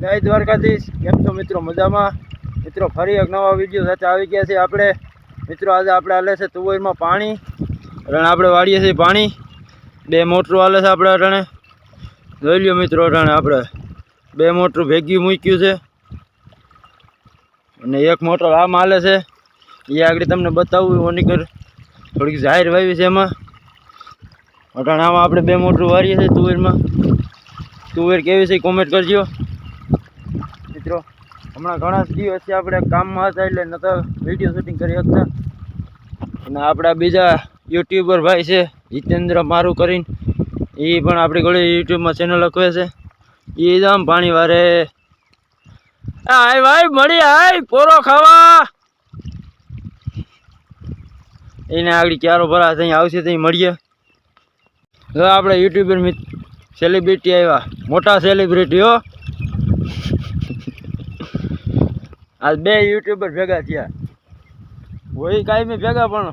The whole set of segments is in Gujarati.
જય દ્વારકાધીશ. કેમ છો મિત્રો? મજામાં? મિત્રો, ફરી એક નવા વીડિયો સાથે આવી ગયા છે આપણે. મિત્રો, આજે આપણે હાલે છે તુવેરમાં પાણી. અટાણે આપણે વાળીએ છીએ પાણી. બે મોટરું હાલે છે આપણે અટાણે જોઈ લ્યો મિત્રો અટાણે આપણે. બે મોટરું ભેગી મૂક્યું છે. અને એક મોટર આમ હાલે છે. એ આગળ તમને બતાવવું ઓનીકર થોડીક જાહેર વાવી છે એમાં. અટાણે આમાં આપણે બે મોટરું વારીએ છીએ તુવેરમાં. તુવેર કેવી છે કોમેન્ટ કરજો. મિત્રો, હમણાં ઘણા જ દિવસથી આપણે કામમાં હતા એટલે નતા વીડિયો શૂટિંગ કરી શકતા. અને આપણા બીજા યુટ્યુબર ભાઈ છે, જીતેન્દ્ર મારું કરીને, એ પણ આપણી ગળી યુટ્યુબમાં ચેનલ લખવે છે. એ આમ પાણી વારે. આય ભાઈ, મળી આય, પોરો ખાવા. એને આગળ ક્યારો ભરા ત્યાં આવશે ત્યાં મળીએ. હવે આપણે યુટ્યુબર સેલિબ્રિટી આવ્યા. મોટા સેલિબ્રિટી હો. આજ બે યુટ્યુબર ભેગા થયા. હોય કાંઈ મેં ભેગા પણ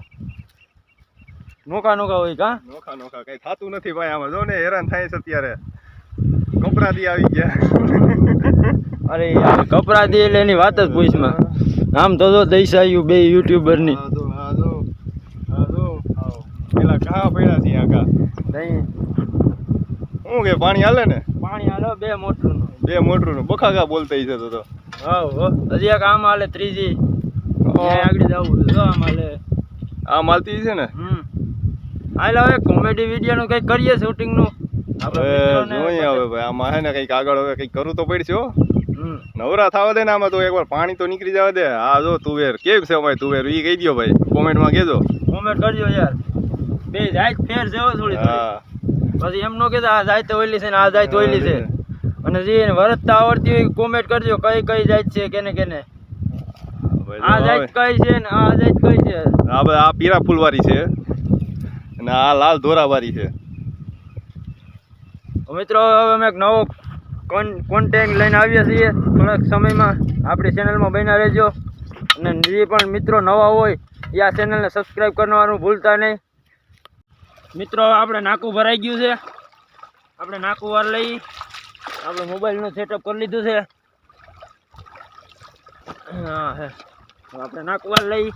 નોખા નોકા હોય કા? નોખા નોખા કઈ થતું નથી ભાઈ આમાં. જો ને હેરાન થાય છે અત્યારે. કપરાદી આવી ગયા. અરે યાર કપરાદી એટલે એની વાત જ પૂછમાં. આમ તો જો આવ્યું બે યુટ્યુબરની આ જો આ જો. જો. પેલા કહા પડ્યા છે આખા દહીં શું કે પાણી હાલે ને? પાણી હાલે બે મોટરું બે મોટરું નું બખાકા બોલતા છે તો તો. હા. હજી એક આમ હાલે ત્રીજી. આગળ જવું તો જો આમ હાલે. આ માલતી છે ને? હમ. હાલ હવે કોમેડી વિડીયોનું કંઈક કરીએ શૂટિંગનું હવે જોઈએ હવે ભાઈ આમાં હે ને કંઈક આગળ હવે કંઈક કરવું તો પડશે હો. નવરા થવા દે ને આમાં તો એકવાર પાણી તો નીકળી જવા દે. આ જો તુવેર કેવું છે ભાઈ તુવેર? એ કહી દો ભાઈ કોમેન્ટમાં કહેજો. કોમેન્ટ કરજો યાર. બે જાય ફેર જેવો થોડી થોડી. હા. પછી એમ નો કહેતા આ જાય તો ઓઈલી છે ને આ જાય તો ઓઈલી છે. અને જે વરસતા આવડતી હોય કોમેન્ટ કરજો કઈ કઈ જાત છે કેને કેને. આ જાત કઈ છે ને આ જાત કઈ છે. આ બધા આ પીરા ફૂલવાળી છે. અને આ લાલ ધોરાવાળી છે. મિત્રો હવે અમે એક નવો કોન્ટેન્ટ લઈને આવ્યા છીએ. થોડાક સમયમાં આપણી ચેનલમાં બન્યા રહેજો. અને જે પણ મિત્રો નવા હોય એ આ ચેનલને સબસ્ક્રાઈબ કરવાનું ભૂલતા નહીં. મિત્રો, આપણે નાકું ભરાઈ ગયું છે. આપણે નાકું વાર લઈ આપણે મોબાઈલનું સેટઅપ કરી લીધું છે. હા, હે. આપણે નાકું વાર લઈ.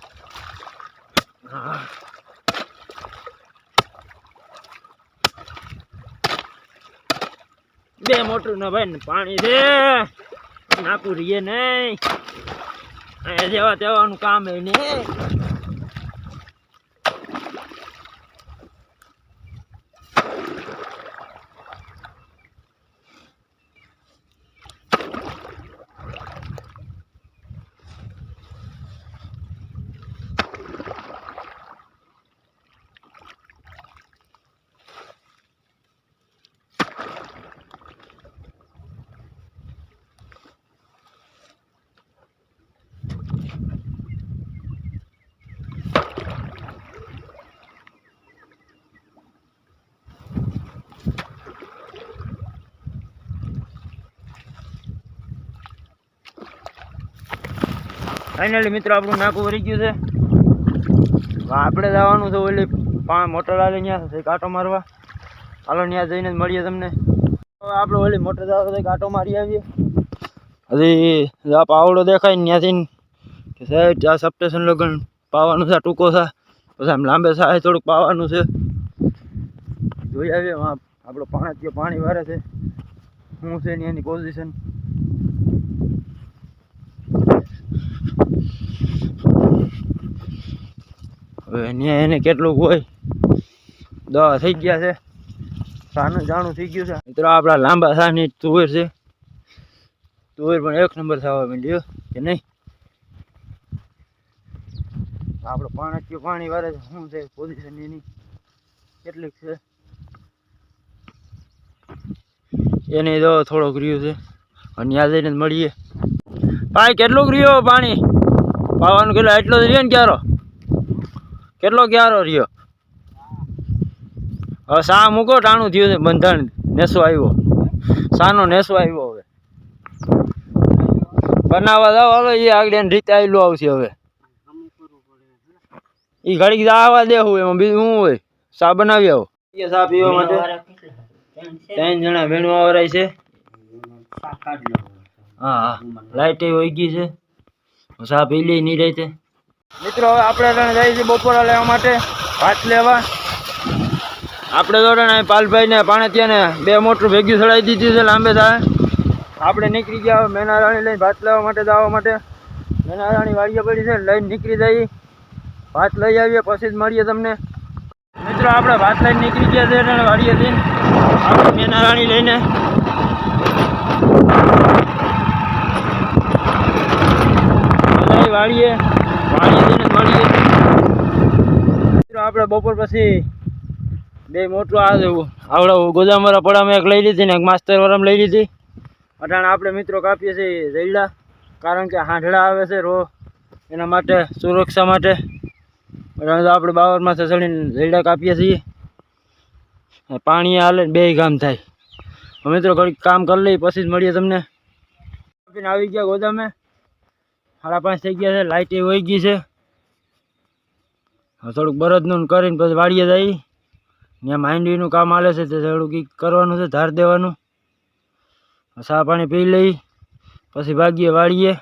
હા. બે મોટું ના ભાઈ ને પાણી છે. નાકું રહીએ નહીં. જેવા તેવાનું કામ એ ને ફાઇનલી મિત્રો, આપણું નાકું ભરી ગયું છે. આપણે જવાનું છે ઓલી મોટર આલે ત્યાં છે કાંટો મારવા. હાલો ત્યાં જઈને જ મળીએ તમને. હવે આપણે ઓલી મોટર જવા છે કાંટો મારી આવીએ. હજી આ પાવડો દેખાય ત્યાંથી કે સાહેબ, આ સપ્ટેશન લગન પાવાનું છે ટૂંકો છે. પછી આમ લાંબે સાહેબ થોડુંક પાવાનું છે. જોઈ આવીએ આપણો પાણી પાણી વારે છે. શું છે એની પોઝિશન હવે ન્યા એને કેટલું હોય? દવા થઈ ગયા છે. સાનું જાણું થઈ ગયું છે. મિત્રો, આપણા લાંબા સાની તુવેર છે. તુવેર પણ એક નંબર થવા માંડ્યો, કે નહીં? આપણે પાણી પાણી વારે છે. શું છે? પોઝિશન એની કેટલીક છે? એને તો થોડોક રહ્યું છે. અને યાદ જઈને મળીએ. ભાઈ, કેટલુંક રહ્યો પાણી? પાવાનું કેટલો? એટલો જ રહ્યો ને ક્યારો? કેટલો ક્યારો રહ્યો? હવે સા મૂકો? ટાણું થયું છે. બંધાણ નેસો આવ્યો. સાનો નેસો આવ્યો હવે. બનાવવા જાવ હવે એ આગળ એની રીતે આવેલું આવશે હવે. એ ઘડીક આવવા દેવું એમાં બીજું શું હોય? સા બનાવી આવો? ચા પીવા માટે? ત્રણ જણા વેણવા વાળા છે. હા હા. લાઈટ વહી ગઈ છે. સા પી લે નહીં રહી મિત્રો, હવે આપણે ત્રણ જઈએ છીએ બપોરા લેવા માટે. ભાત લેવા. આપણે તો પાલભાઈને પાલભાઈ ને પાણેતિયા ને બે મોટર ભેગી ચડાવી દીધી છે લાંબે થાય આપણે નીકળી ગયા મેનારાણી મેના રાણી લઈને ભાત લેવા માટે જવા માટે. મેના રાણી વાડીએ પડી છે, લઈને નીકળી જઈએ. ભાત લઈ આવીએ, પછી જ મળીએ તમને. મિત્રો, આપણે ભાત લઈને નીકળી ગયા છે એટલે વાડીએ જઈને. આપણે મેના રાણી લઈને વાળીએ આપણે બપોર પછી બે મોટું આ આવડે ગોદામવાળા પડામાં એક લઈ લીધી ને એક માસ્તર વાળામાં લઈ લીધી. અટાણે આપણે મિત્રો કાપીએ છીએ જઈડા કારણ કે હાંઢળા આવે છે રો એના માટે, સુરક્ષા માટે. અટાણે તો આપણે બાવરમાં ચડીને જૈડા કાપીએ છીએ. પાણી હાલે બે કામ થાય. મિત્રો, ઘડીક કામ કરી લઈએ, પછી જ મળીએ તમને. આવી ગયા ગોદામે. સાડા પાંચ થઈ ગયા છે લાઇટ એ વહી ગઈ છે. થોડુંક બરદનું કરીને પછી વાડીએ જઈ. ત્યાં માંડવીનું કામ હાલે છે, તે થોડુંક કરવાનું છે, ધાર દેવાનું. ચા પાણી પી લઈ, પછી ભાગીએ વાળીએ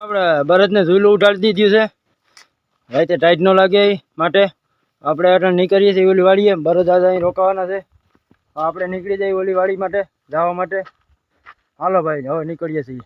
આપણે બરદને ઝૂલું ઉઠાડી દીધું છે. રાતે ટાઈટ ન લાગે માટે. આપણે એટલે નીકળીએ છીએ ઓલી વાડીએ બરદ આજે અહીં રોકાવાના છે. આપણે નીકળી જઈએ ઓલી વાળી માટે, જવા માટે. હાલો ભાઈ, હવે નીકળીએ છીએ.